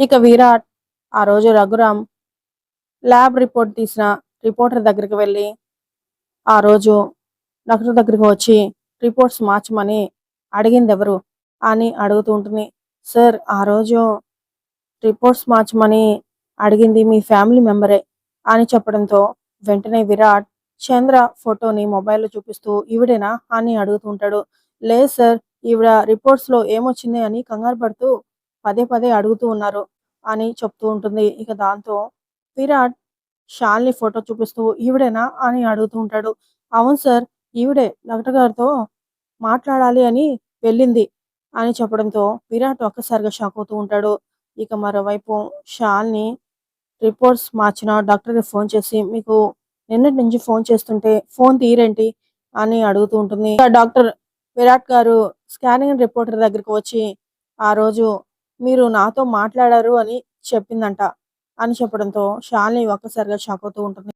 ఇక విరాట్ ఆ రోజు రఘురామ్ ల్యాబ్ రిపోర్ట్ తీసిన రిపోర్టర్ దగ్గరికి వెళ్ళి ఆ రోజు డాక్టర్ దగ్గరికి వచ్చి రిపోర్ట్స్ మార్చమని అడిగింది ఎవరు అని అడుగుతూ ఉంటుంది. సార్ ఆ రోజు రిపోర్ట్స్ మార్చమని అడిగింది మీ ఫ్యామిలీ మెంబరే అని చెప్పడంతో వెంటనే విరాట్ చంద్ర ఫోటోని మొబైల్లో చూపిస్తూ ఈవిడేనా? అని అడుగుతుంటాడు లేదు సార్ ఈవిడ రిపోర్ట్స్లో ఏమొచ్చింది అని కంగారు పడుతూ పదే పదే అడుగుతూ ఉన్నారు అని చెప్తూ ఉంటుంది. ఇక దాంతో విరాట్ షాల్ని ఫోటో చూపిస్తూ ఈవిడేనా అని అడుగుతూ ఉంటాడు. అవును సార్ ఈవిడే డాక్టర్ గారితో మాట్లాడాలి అని వెళ్ళింది అని చెప్పడంతో విరాట్ ఒక్కసారిగా షాక్ అవుతూ ఉంటాడు. ఇక మరోవైపు షాల్ని రిపోర్ట్స్ మార్చిన డాక్టర్కి ఫోన్ చేసి మీకు నిన్నటి నుంచి ఫోన్ చేస్తుంటే ఫోన్ తీరేంటి? అని అడుగుతూ ఉంటుంది. డాక్టర్ విరాట్ గారు స్కానింగ్ రిపోర్టర్ దగ్గరికి వచ్చి ఆ రోజు మీరు నాతో మాట్లాడారు అని చెప్పిందంట అని చెప్పడంతో షాల్ని ఒక్కసారిగా షాక్ అవుతూ ఉంటుంది.